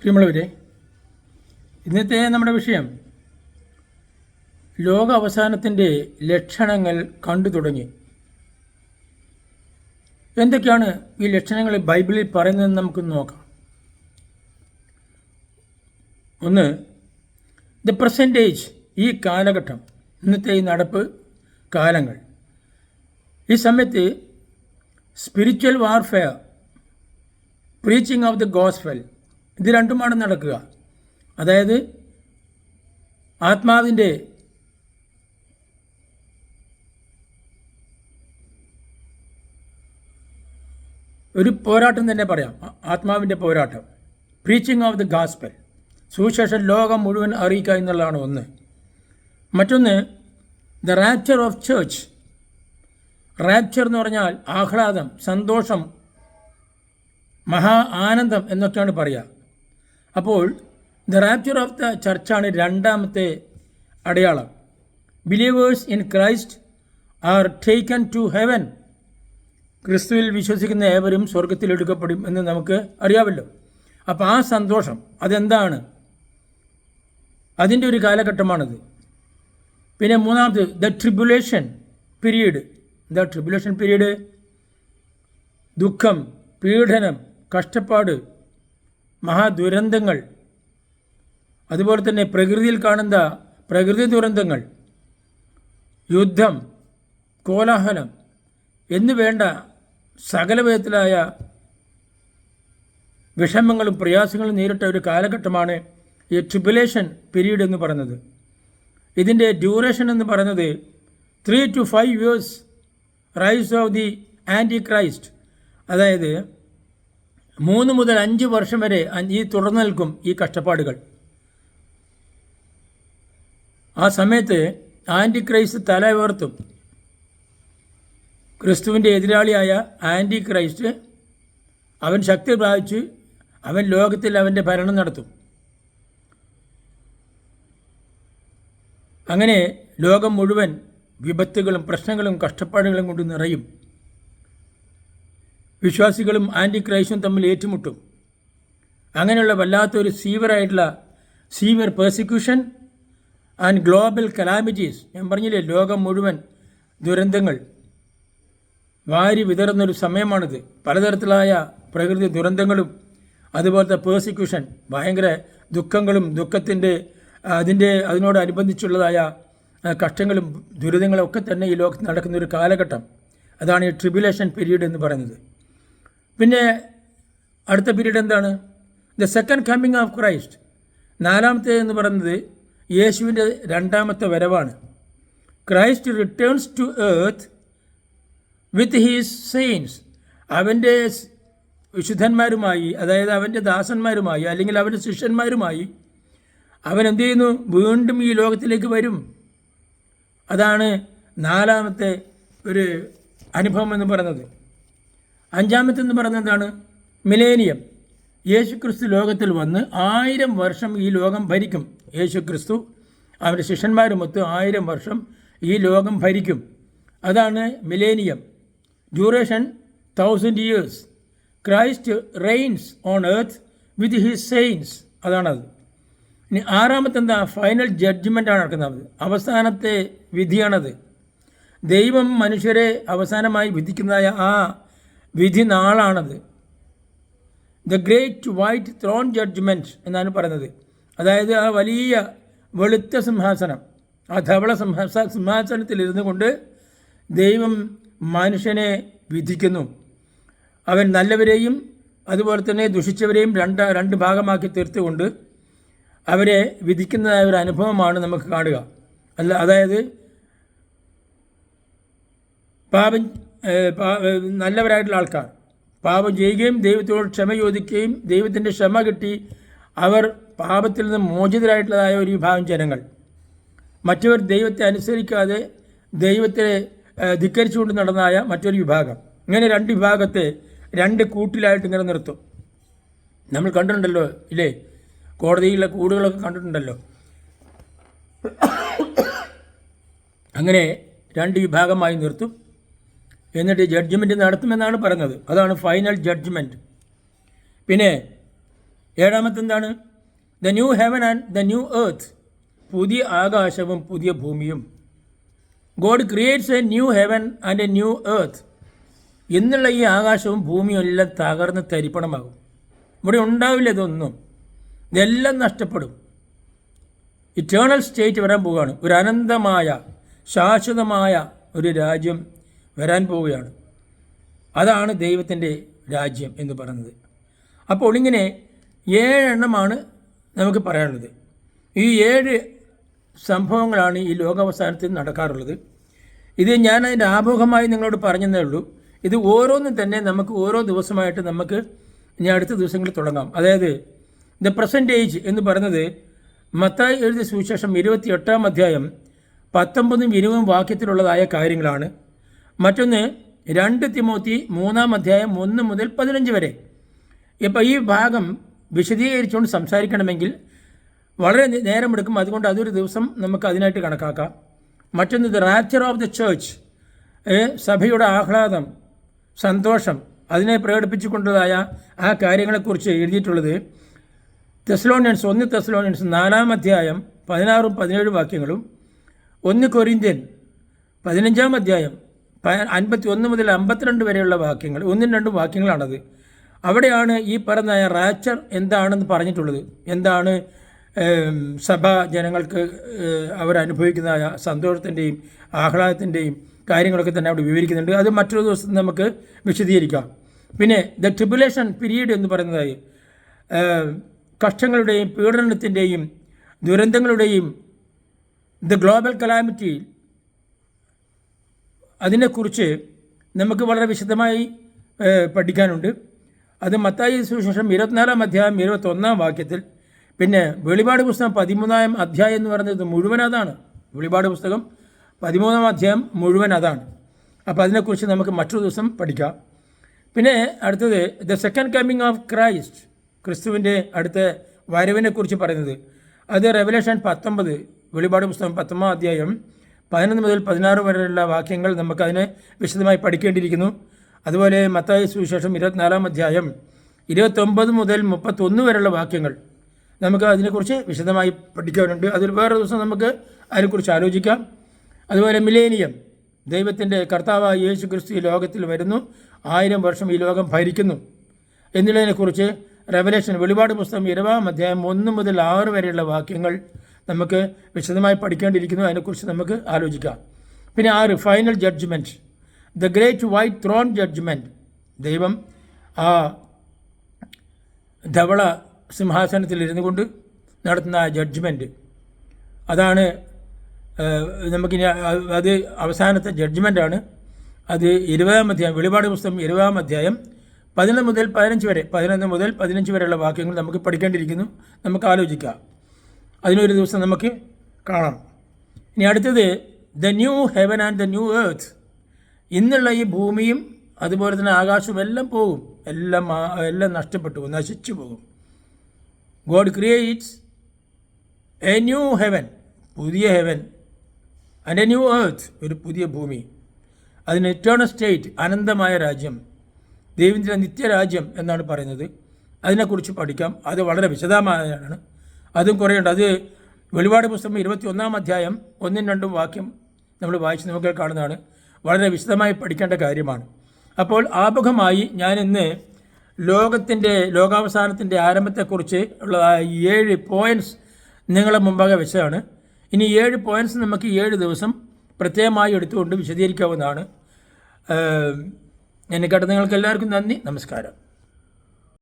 പ്രിയമുള്ളവരെ ഇന്നത്തെ നമ്മുടെ വിഷയം ലോക അവസാനത്തിന്റെ ലക്ഷണങ്ങൾ കണ്ടു തുടങ്ങി. എന്തൊക്കെയാണ് ഈ ലക്ഷണങ്ങൾ ബൈബിളിൽ പറയുന്നതെന്ന് നമുക്ക് നോക്കാം. ഒന്ന് ദ പ്രസന്റേജ് ഈ കാലഘട്ടം ഇന്നത്തെ ഈ നടപ്പ് കാലങ്ങൾ. ഈ സമയത്ത് spiritual warfare preaching of the gospel ഇത് രണ്ടുമാണ് നടക്കുക. അതായത് ആത്മാവിന്റെ ഒരു പോരാട്ടം തന്നെ പറയാം. ആത്മാവിന്റെ പോരാട്ടം. പ്രീച്ചിങ് ഓഫ് ദി ഗാസ്പൽ സുവിശേഷം ലോകം മുഴുവൻ അറിയിക്കുക എന്നുള്ളതാണ് ഒന്ന്. മറ്റൊന്ന് the rapture of church rapture എന്ന് പറഞ്ഞാൽ ആഹ്ലാദം സന്തോഷം മഹാ ആനന്ദം എന്നൊക്കെയാണ് പറയുക അപ്പോൾ ദ റാപ്ചർ ഓഫ് ദ ചർച്ചാണ് രണ്ടാമത്തെ അടയാളം. Believers in Christ are taken to heaven. ക്രിസ്തുവിൽ വിശ്വസിക്കുന്ന ഏവരും സ്വർഗത്തിൽ എടുക്കപ്പെടും എന്ന് നമുക്ക് അറിയാമല്ലോ. അപ്പോൾ ആ സന്തോഷം അതെന്താണ്? അതിന്റെ ഒരു കാലഘട്ടമാണത്. പിന്നെ മൂന്നാമത് the tribulation period. The tribulation period? ദുഃഖം പീഡനം കഷ്ടപ്പാട് മഹാദുരന്തങ്ങൾ. അതുപോലെ തന്നെ പ്രകൃതിയിൽ കാണുന്ന പ്രകൃതി ദുരന്തങ്ങൾ യുദ്ധം കോലാഹലം എന്നു വേണ്ട സകല വിധത്തിലായ വിഷമങ്ങളും പ്രയാസങ്ങളും നേരിട്ട ഒരു കാലഘട്ടമാണ് ഈ ട്രിബുലേഷൻ പീരീഡ് എന്ന് പറയുന്നത്. ഇതിന്റെ ഡ്യൂറേഷൻ എന്ന് പറയുന്നത് three to five years rise of the antichrist അതായത് മൂന്ന് മുതൽ അഞ്ച് വർഷം വരെ ഈ തുടർന്ന് നിൽക്കും ഈ കഷ്ടപ്പാടുകൾ. ആ സമയത്ത് ആന്റി ക്രൈസ്റ്റ് തല ഉയർത്തും. ക്രിസ്തുവിന്റെ എതിരാളിയായ ആന്റി ക്രൈസ്റ്റ് അവൻ ശക്തി പ്രാപിച്ച് അവൻ ലോകത്തിൽ അവന്റെ ഭരണം നടത്തും. അങ്ങനെ ലോകം മുഴുവൻ വിപത്തുകളും പ്രശ്നങ്ങളും കഷ്ടപ്പാടുകളും കൊണ്ട് നിറയും. വിശ്വാസികളും ആന്റി ക്രൈസ്റ്റും തമ്മിൽ ഏറ്റുമുട്ടും. അങ്ങനെയുള്ള വല്ലാത്തൊരു സീവറായിട്ടുള്ള severe persecution and global calamities ഞാൻ പറഞ്ഞില്ലേ ലോകം മുഴുവൻ ദുരന്തങ്ങൾ. വാരി വിതറുന്നൊരു സമയമാണിത്. പലതരത്തിലായ പ്രകൃതി ദുരന്തങ്ങളും അതുപോലത്തെ പേഴ്സിക്യൂഷൻ ഭയങ്കര ദുഃഖങ്ങളും ദുഃഖത്തിന്റെ അതിന്റെ അതിനോടനുബന്ധിച്ചുള്ളതായ കഷ്ടങ്ങളും ദുരിതങ്ങളും ഒക്കെ തന്നെ ഈ ലോകത്ത് നടക്കുന്ന ഒരു കാലഘട്ടം. അതാണ് ഈ ട്രിബുലേഷൻ പീരീഡ് എന്ന് പറയുന്നത്. പിന്നെ അടുത്ത പീരീഡ് എന്താണ്? The second coming of Christ നാലാമത്തെ എന്ന് പറയുന്നത് യേശുവിന്റെ രണ്ടാമത്തെ വരവാണ്. Christ returns to earth with his saints അവന്റെ വിശുദ്ധന്മാരുമായി അതായത് അവന്റെ ദാസന്മാരുമായി അല്ലെങ്കിൽ അവന്റെ ശിഷ്യന്മാരുമായി അവൻ എന്ത് ചെയ്യുന്നു? വീണ്ടും ഈ ലോകത്തിലേക്ക് വരും. അതാണ് നാലാമത്തെ ഒരു അനുഭവം എന്ന് പറയുന്നത്. അഞ്ചാമത്തെ എന്ന് പറയുന്നത് എന്താണ് മിലേനിയം. യേശു ക്രിസ്തു ലോകത്തിൽ വന്ന് ആയിരം വർഷം ഈ ലോകം ഭരിക്കും. യേശുക്രിസ്തു അവന്റെ ശിഷ്യന്മാരുമൊത്ത് ആയിരം വർഷം ഈ ലോകം ഭരിക്കും. അതാണ് millennium. Duration thousand years Christ reigns on earth with his saints അതാണത്. ഇനി ആറാമത്തെ എന്താ ഫൈനൽ ആണ് നടക്കുന്നത്. അവസാനത്തെ വിധിയാണത്. ദൈവം മനുഷ്യരെ അവസാനമായി വിധിക്കുന്നതായ ആ വിധി നാളാണത്. The great white throne judgement എന്നാണ് പറയുന്നത്. അതായത് ആ വലിയ വെളുത്ത സിംഹാസനം ആ ധവള സിംഹാസ സിംഹാസനത്തിൽ ഇരുന്നു കൊണ്ട് ദൈവം മനുഷ്യനെ വിധിക്കുന്നു. അവൻ നല്ലവരെയും അതുപോലെ തന്നെ ദുഷിച്ചവരെയും രണ്ട് രണ്ട് ഭാഗമാക്കി തീർത്തുകൊണ്ട് അവരെ വിധിക്കുന്നതായ ഒരു അനുഭവമാണ് നമുക്ക് കാണുക. അല്ല അതായത് പാപം നല്ലവരായിട്ടുള്ള ആൾക്കാർ. പാപം ചെയ്യുകയും ദൈവത്തോട് ക്ഷമ ചോദിക്കുകയും ദൈവത്തിന്റെ ക്ഷമ കിട്ടി അവർ പാപത്തിൽ നിന്ന് മോചിതരായിട്ടുള്ളതായ ഒരു വിഭാഗം ജനങ്ങൾ. മറ്റവർ ദൈവത്തെ അനുസരിക്കാതെ ദൈവത്തെ ധിക്കരിച്ചുകൊണ്ട് നടന്നതായ മറ്റൊരു വിഭാഗം. ഇങ്ങനെ രണ്ട് വിഭാഗത്തെ രണ്ട് കൂട്ടിലായിട്ട് ഇങ്ങനെ നിർത്തും. നമ്മൾ കണ്ടിട്ടുണ്ടല്ലോ ഇല്ലേ? കോടതിയിലെ കൂടുകളൊക്കെ കണ്ടിട്ടുണ്ടല്ലോ. അങ്ങനെ രണ്ട് വിഭാഗമായി നിർത്തും. എന്നിട്ട് ജഡ്ജ്മെന്റ് നടത്തുമെന്നാണ് പറഞ്ഞത്. അതാണ് ഫൈനൽ ജഡ്ജ്മെന്റ് പിന്നെ ഏഴാമത്തെ എന്താണ് the new heaven and the new earth പുതിയ ആകാശവും പുതിയ ഭൂമിയും. God creates a new heaven and a new earth എന്നുള്ള ഈ ആകാശവും ഭൂമിയും എല്ലാം തകർന്ന് തരിപ്പണമാകും. ഇവിടെ ഉണ്ടാവില്ല ഇതൊന്നും. ഇതെല്ലാം നഷ്ടപ്പെടും. ഇറ്റേണൽ സ്റ്റേറ്റ് വരാൻ പോവുകയാണ്. ഒരു അനന്തമായ ശാശ്വതമായ ഒരു രാജ്യം വരാൻ പോവുകയാണ്. അതാണ് ദൈവത്തിന്റെ രാജ്യം എന്ന് പറയുന്നത്. അപ്പോൾ ഇങ്ങനെ ഏഴെണ്ണമാണ് നമുക്ക് പറയാനുള്ളത്. ഈ ഏഴ് സംഭവങ്ങളാണ് ഈ ലോകാവസാനത്തിൽ നടക്കാറുള്ളത്. ഇത് ഞാൻ അതിന്റെ ആമുഖമായി നിങ്ങളോട് പറഞ്ഞതേ ഉള്ളൂ. ഇത് ഓരോന്നും തന്നെ നമുക്ക് ഓരോ ദിവസമായിട്ട് നമുക്ക് ഇനി അടുത്ത ദിവസങ്ങളിൽ തുടങ്ങാം. അതായത് ദ പ്രസന്റ് ഏജ് എന്ന് പറയുന്നത് മത്തായി എഴുതിയ സുവിശേഷം ഇരുപത്തി എട്ടാം അധ്യായം പത്തൊമ്പതും ഇരുപതും വാക്യത്തിലുള്ളതായ കാര്യങ്ങളാണ്. മറ്റൊന്ന് രണ്ട് തിമോത്തി മൂന്നാം അധ്യായം ഒന്ന് മുതൽ പതിനഞ്ച് വരെ. ഇപ്പോൾ ഈ ഭാഗം വിശദീകരിച്ചുകൊണ്ട് സംസാരിക്കണമെങ്കിൽ വളരെ നേരമെടുക്കും. അതുകൊണ്ട് അതൊരു ദിവസം നമുക്ക് അതിനായിട്ട് കണക്കാക്കാം. മറ്റൊന്ന് the rapture of the church സഭയുടെ ആഹ്ലാദം സന്തോഷം അതിനെ പ്രകടിപ്പിച്ചുകൊണ്ടതായ ആ കാര്യങ്ങളെക്കുറിച്ച് എഴുതിയിട്ടുള്ളത് തെസ്ലോണിയൻസ് ഒന്ന് തെസ്ലോണിയൻസ് നാലാം അധ്യായം പതിനാറും പതിനേഴ് വാക്യങ്ങളും ഒന്ന് കൊരിന്ത്യൻ പതിനഞ്ചാം അധ്യായം അൻപത്തി ഒന്ന് മുതൽ അമ്പത്തിരണ്ട് വരെയുള്ള വാക്യങ്ങൾ ഒന്നും രണ്ടും വാക്യങ്ങളാണത്. അവിടെയാണ് ഈ പറഞ്ഞ റാച്ചർ എന്താണെന്ന് പറഞ്ഞിട്ടുള്ളത്. എന്താണ് സഭ ജനങ്ങൾക്ക് അവരനുഭവിക്കുന്ന സന്തോഷത്തിന്റെയും ആഹ്ലാദത്തിന്റെയും കാര്യങ്ങളൊക്കെ തന്നെ അവിടെ വിവരിക്കുന്നുണ്ട്. അത് മറ്റൊരു ദിവസം നമുക്ക് വിശദീകരിക്കാം. പിന്നെ ദ ട്രിബുലേഷൻ പീരീഡ് എന്ന് പറയുന്നതായി കഷ്ടങ്ങളുടെയും പീഡനത്തിന്റെയും ദുരന്തങ്ങളുടെയും ദ ഗ്ലോബൽ കലാമിറ്റി അതിനെക്കുറിച്ച് നമുക്ക് വളരെ വിശദമായി പഠിക്കാനുണ്ട്. അത് മത്തായി സുവിശേഷം ഇരുപത്തിനാലാം അധ്യായം ഇരുപത്തൊന്നാം വാക്യത്തിൽ. പിന്നെ വെളിപാട് പുസ്തകം പതിമൂന്നാം അധ്യായം എന്ന് പറയുന്നത് മുഴുവൻ അതാണ്. വെളിപാട് പുസ്തകം പതിമൂന്നാം അധ്യായം മുഴുവൻ അതാണ്. അപ്പോൾ അതിനെക്കുറിച്ച് നമുക്ക് മറ്റൊരു ദിവസം പഠിക്കാം. പിന്നെ അടുത്തത് the second coming of Christ ക്രിസ്തുവിന്റെ അടുത്ത വരവിനെക്കുറിച്ച് പറയുന്നത്. അത് റെവലേഷൻ പത്തൊമ്പത് വെളിപാട് പുസ്തകം പത്തൊമ്പതാം അധ്യായം പതിനൊന്ന് മുതൽ പതിനാറ് വരെയുള്ള വാക്യങ്ങൾ നമുക്കതിനെ വിശദമായി പഠിക്കേണ്ടിയിരിക്കുന്നു. അതുപോലെ മത്തായ സുവിശേഷം ഇരുപത്തിനാലാം അധ്യായം ഇരുപത്തൊമ്പത് മുതൽ മുപ്പത്തൊന്ന് വരെയുള്ള വാക്യങ്ങൾ നമുക്ക് അതിനെക്കുറിച്ച് വിശദമായി പഠിക്കാനുണ്ട്. അതിൽ വേറെ ദിവസം നമുക്ക് അതിനെക്കുറിച്ച് ആലോചിക്കാം. അതുപോലെ മിലേനിയം ദൈവത്തിന്റെ കർത്താവായ യേശു ക്രിസ്തു ഈ ലോകത്തിൽ വരുന്നു. ആയിരം വർഷം ഈ ലോകം ഭരിക്കുന്നു. എന്നുള്ളതിനെക്കുറിച്ച് റെവലേഷൻ വെളിപാട് പുസ്തകം ഇരുപതാം അധ്യായം ഒന്ന് മുതൽ ആറ് വരെയുള്ള വാക്യങ്ങൾ നമുക്ക് വിശദമായി പഠിക്കേണ്ടിയിരിക്കുന്നു. അതിനെക്കുറിച്ച് നമുക്ക് ആലോചിക്കാം. പിന്നെ ആറ് final judgement the great white throne judgement ദൈവം ആ ധവള സിംഹാസനത്തിൽ ഇരുന്നു കൊണ്ട് നടത്തുന്ന ആ ജഡ്ജ്മെന്റ് അതാണ് നമുക്കിനി അത് അവസാനത്തെ ജഡ്ജ്മെന്റാണ് അത് ഇരുപതാം അധ്യായം വെളിപാട് പുസ്തകം ഇരുപതാം അധ്യായം പതിനൊന്ന് മുതൽ പതിനഞ്ച് വരെ പതിനൊന്ന് മുതൽ പതിനഞ്ച് വരെയുള്ള വാക്യങ്ങൾ നമുക്ക് പഠിക്കേണ്ടിയിരിക്കുന്നു. നമുക്ക് ആലോചിക്കാം. അതിനൊരു ദിവസം നമുക്ക് കാണാം. ഇനി അടുത്തത് the new heaven and the new earth ഇന്നുള്ള ഈ ഭൂമിയും അതുപോലെ തന്നെ ആകാശവും എല്ലാം പോകും എല്ലാം എല്ലാം നഷ്ടപ്പെട്ടു പോകും നശിച്ചു പോകും. God creates a new heaven പുതിയ heaven and a new earth ഒരു പുതിയ ഭൂമി. അതിന് ഇറ്റേണൽ സ്റ്റേറ്റ് അനന്തമായ രാജ്യം ദൈവത്തിന്റെ നിത്യരാജ്യം എന്നാണ് പറയുന്നത്. അതിനെക്കുറിച്ച് പഠിക്കാം. അത് വളരെ വിശദമായാണ്. അതും കുറേയുണ്ട്. അത് വെളിപാട് പുസ്തകം ഇരുപത്തി ഒന്നാം അധ്യായം ഒന്നും രണ്ടും വാക്യം നമ്മൾ വായിച്ച് നമുക്ക് കാണുന്നതാണ്. വളരെ വിശദമായി പഠിക്കേണ്ട കാര്യമാണ്. അപ്പോൾ ആമുഖമായി ഞാൻ ഇന്ന് ലോകത്തിന്റെ ലോകാവസാനത്തിന്റെ ആരംഭത്തെക്കുറിച്ച് ഉള്ള ഏഴ് പോയിന്റ്സ് നിങ്ങളെ മുമ്പാകെ വെച്ചതാണ്. ഇനി ഏഴ് പോയിന്റ്സ് നമുക്ക് ഏഴ് ദിവസം പ്രത്യേകമായി എടുത്തുകൊണ്ട് വിശദീകരിക്കാവുന്നതാണ്. എന്നെ കേട്ട നിങ്ങൾക്ക് എല്ലാവർക്കും നന്ദി. നമസ്കാരം.